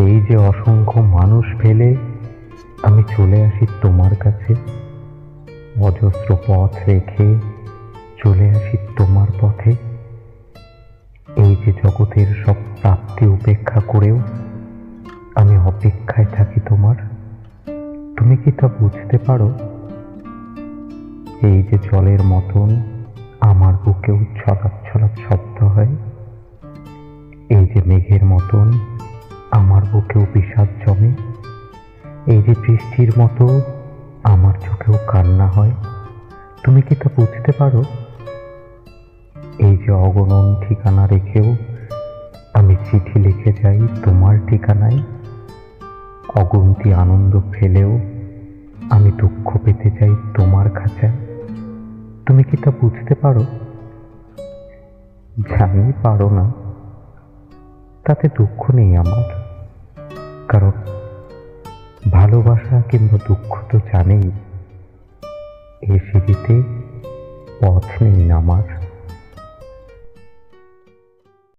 এই যে অসংখ্য মানুষ ফেলে, আমি চলে আসি তোমার কাছে। অজস্র পথ রেখে চলে আসি তোমার পথে। এই যে জগতের সব প্রাপ্তি উপেক্ষা করেও আমি অপেক্ষায় থাকি তোমার। তুমি কি তা বুঝতে পারো? এই যে জলের মতন আমার বুকেও ছলাপ শব্দ হয়, এই যে মেঘের মতন আমার বুকেও বিষাদ জমে। এই যে বৃষ্টির মতো আমার চোখেও কান্না হয়। তুমি কি তা বুঝতে পারো? এই যে অগণন ঠিকানা রেখেও আমি চিঠি লিখে যাই তোমার ঠিকানায়। অগুন্তি আনন্দ ফেলেও আমি দুঃখ পেতে চাই তোমার খাঁচায়। তুমি কি তা বুঝতে পারো? জানি পারো না। তাতে দুঃখ নেই আমার। কারণ ভালোবাসা কিংবা দুঃখ তো জানেই এ সিঁড়িতে পথ নেই আমার